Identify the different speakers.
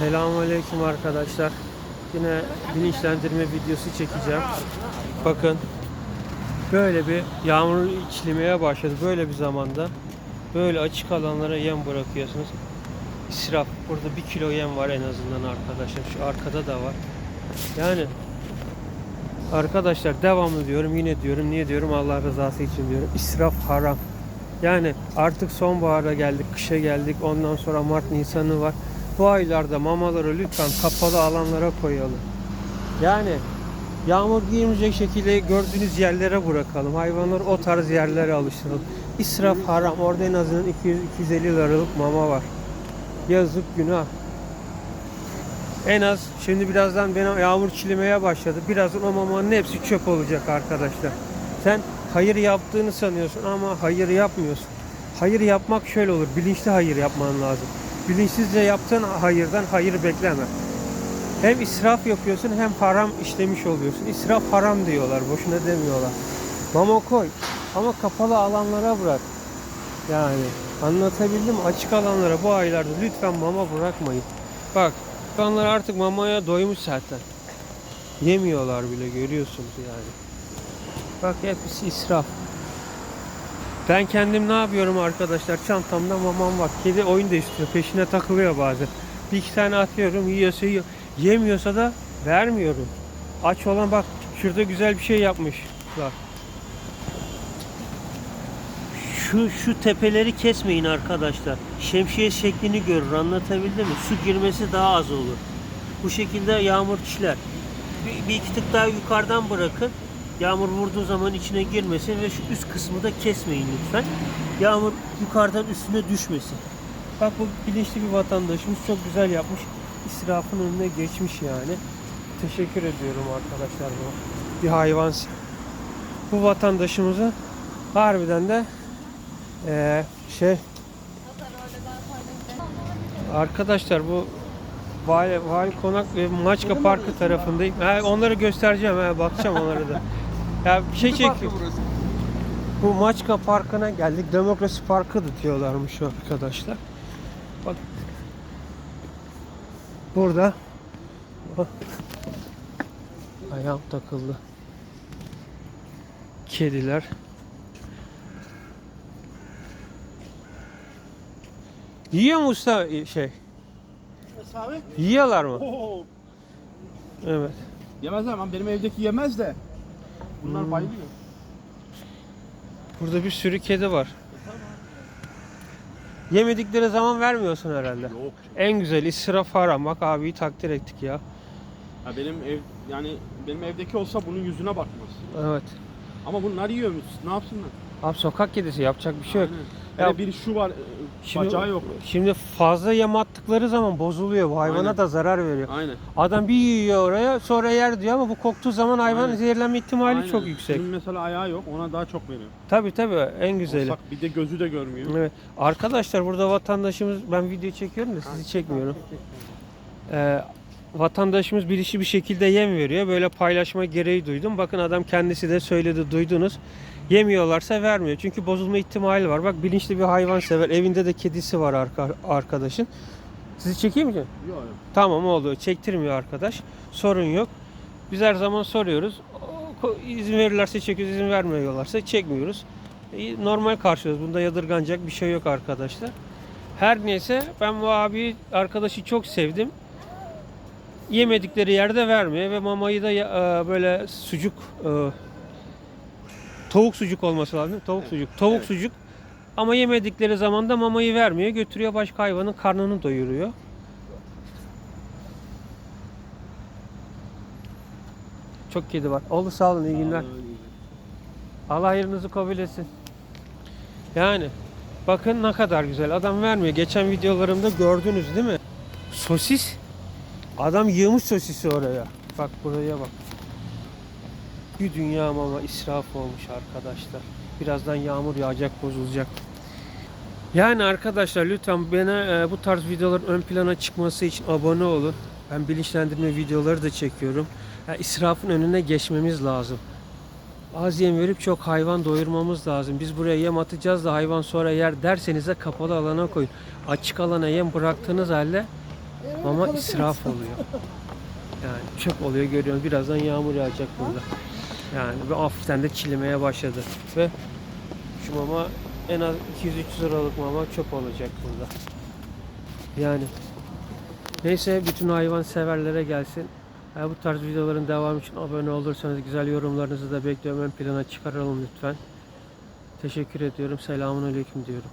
Speaker 1: Selamünaleyküm arkadaşlar. Yine bilinçlendirme videosu çekeceğim. Bakın böyle bir yağmur içlemeye başladı. Böyle bir zamanda böyle açık alanlara yem bırakıyorsunuz. İsraf. Burada bir kilo yem var en azından arkadaşlar. Şu arkada da var. Yani arkadaşlar devamlı diyorum yine diyorum niye diyorum Allah rızası için diyorum. İsraf haram. Yani artık sonbahara geldik, kışa geldik. Ondan sonra Mart, Nisan'ı var. Bu aylarda mamaları lütfen kapalı alanlara koyalım. Yani yağmur girmeyecek şekilde gördüğünüz yerlere bırakalım. Hayvanları o tarz yerlere alıştıralım. İsraf haram. Orada en azından 200-250 liralık mama var. Yazık günah. En az şimdi birazdan benim yağmur çilemeye başladı. Birazdan o mamanın hepsi çöp olacak arkadaşlar. Sen hayır yaptığını sanıyorsun ama hayır yapmıyorsun. Hayır yapmak şöyle olur. Bilinçli hayır yapman lazım. Bilinçsizce yaptığın hayırdan hayır bekleme. Hem israf yapıyorsun hem haram işlemiş oluyorsun. İsraf haram diyorlar. Boşuna demiyorlar. Mama koy. Ama kapalı alanlara bırak. Yani anlatabildim? Açık alanlara bu aylarda lütfen mama bırakmayın. Bak hayvanlar artık mamaya doymuş zaten. Yemiyorlar bile görüyorsunuz yani. Bak hepsi israf. Ben kendim ne yapıyorum arkadaşlar? Çantamda mamam var. Kedi oyun da istiyor. Peşine takılıyor bazen. Bir iki tane atıyorum. Yiyorsa yiyor. Yemiyorsa da vermiyorum. Aç olan bak şurada güzel bir şey yapmışlar. Şu şu tepeleri kesmeyin arkadaşlar. Şemsiye şeklini görür. Anlatabildim mi? Su girmesi daha az olur. Bu şekilde yağmur çiler. Bir, bir iki tık daha yukarıdan bırakın. Yağmur vurduğu zaman içine girmesin ve şu üst kısmı da kesmeyin lütfen. Yağmur yukarıdan üstüne düşmesin. Bak bu bilinçli bir vatandaşımız çok güzel yapmış. İsrafın önüne geçmiş yani. Teşekkür ediyorum arkadaşlar bu. Bir hayvan. Bu vatandaşımıza harbiden de eee, şey arkadaşlar bu Vali, Vali Konak ve Maçka Parkı tarafındayım. Ha, onları göstereceğim. Ha, bakacağım onlara da. Ya bir şey çekiyor. Bu Maçka Parkı'na geldik. Demokrasi Parkı da diyorlarmış şu arkadaşlar. Bak. Burada. Ayağım takıldı. Kediler. Yiyor mu usta şey?
Speaker 2: Abi.
Speaker 1: Yiyorlar mı?
Speaker 2: Oo.
Speaker 1: Evet.
Speaker 2: Yemezler ama benim evdeki yemez de. Bunlar
Speaker 1: Hmm.
Speaker 2: bayılıyor.
Speaker 1: Burada bir sürü kedi var. Yemedikleri zaman vermiyorsun herhalde.
Speaker 2: Yok.
Speaker 1: En güzel israf haram. Bak abiyi takdir ettik ya.
Speaker 2: Ya benim ev yani benim evdeki olsa bunun yüzüne bakmaz.
Speaker 1: Evet.
Speaker 2: Ama bunlar yiyormuş. Ne yapsınlar?
Speaker 1: Abi sokak kedisi yapacak bir şey yok.
Speaker 2: Aynen.
Speaker 1: Ya-
Speaker 2: Hele bir şu var.
Speaker 1: Şimdi,
Speaker 2: bacağı yok.
Speaker 1: Şimdi fazla yem attıkları zaman bozuluyor. Bu hayvana
Speaker 2: Aynen.
Speaker 1: da zarar veriyor.
Speaker 2: Aynen.
Speaker 1: Adam bir yiyor oraya sonra yer diyor ama bu koktuğu zaman hayvan
Speaker 2: Aynen.
Speaker 1: zehirlenme ihtimali
Speaker 2: Aynen.
Speaker 1: çok yüksek.
Speaker 2: Bunun mesela ayağı yok. Ona daha çok veriyor.
Speaker 1: Tabi tabi en güzeli.
Speaker 2: Olsak bir de gözü de görmüyor.
Speaker 1: Evet. Arkadaşlar burada vatandaşımız ben video çekiyorum da sizi çekmiyorum. Ee, vatandaşımız bilişi bir şekilde yem veriyor. Böyle paylaşma gereği duydum. Bakın adam kendisi de söyledi duydunuz. Yemiyorlarsa vermiyor. Çünkü bozulma ihtimali var. Bak bilinçli bir hayvan sever. Evinde de kedisi var arka, arkadaşın. Sizi çekeyim mi?
Speaker 2: Yok yok.
Speaker 1: Tamam oldu. Çektirmiyor arkadaş. Sorun yok. Biz her zaman soruyoruz. İzin verirlerse çekiyoruz, izin vermiyorlarsa çekmiyoruz. Normal karşılıyoruz. Bunda yadırganacak bir şey yok arkadaşlar. Her neyse ben bu abi arkadaşı çok sevdim. Yemedikleri yerde vermiyor ve mamayı da e, böyle sucuk e, tavuk sucuk olması lazım. Tavuk
Speaker 2: Evet,
Speaker 1: sucuk. Tavuk
Speaker 2: evet.
Speaker 1: sucuk. Ama yemedikleri zaman da mamayı vermiyor. Götürüyor başka hayvanın karnını doyuruyor. Çok kedi var. Oldu sağ olun iyi günler. Allah hayrınızı kabul etsin. Yani bakın ne kadar güzel. Adam vermiyor. Geçen videolarımda gördünüz değil mi? Sosis. Adam yığmış sosisi oraya. Bak buraya bak. Bir dünya mama israf olmuş arkadaşlar. Birazdan yağmur yağacak, bozulacak. Yani arkadaşlar lütfen bana e, bu tarz videoların ön plana çıkması için abone olun. Ben bilinçlendirme videoları da çekiyorum. Ya, israfın önüne geçmemiz lazım. Az yem verip çok hayvan doyurmamız lazım. Biz buraya yem atacağız da hayvan sonra yer derseniz de kapalı alana koyun. Açık alana yem bıraktığınız halde
Speaker 3: Evine
Speaker 1: Ama
Speaker 3: kalırsınız.
Speaker 1: israf oluyor. Yani çöp oluyor görüyorsun. Birazdan yağmur yağacak burada. Yani bir hafiften de çilemeye başladı. Ve şu mama en az 200-300 liralık mama çöp olacak burada. Yani neyse bütün hayvan severlere gelsin. Eğer bu tarz videoların devamı için abone olursanız güzel yorumlarınızı da bekliyorum. Ön plana çıkaralım lütfen. Teşekkür ediyorum. Selamun Aleyküm diyorum.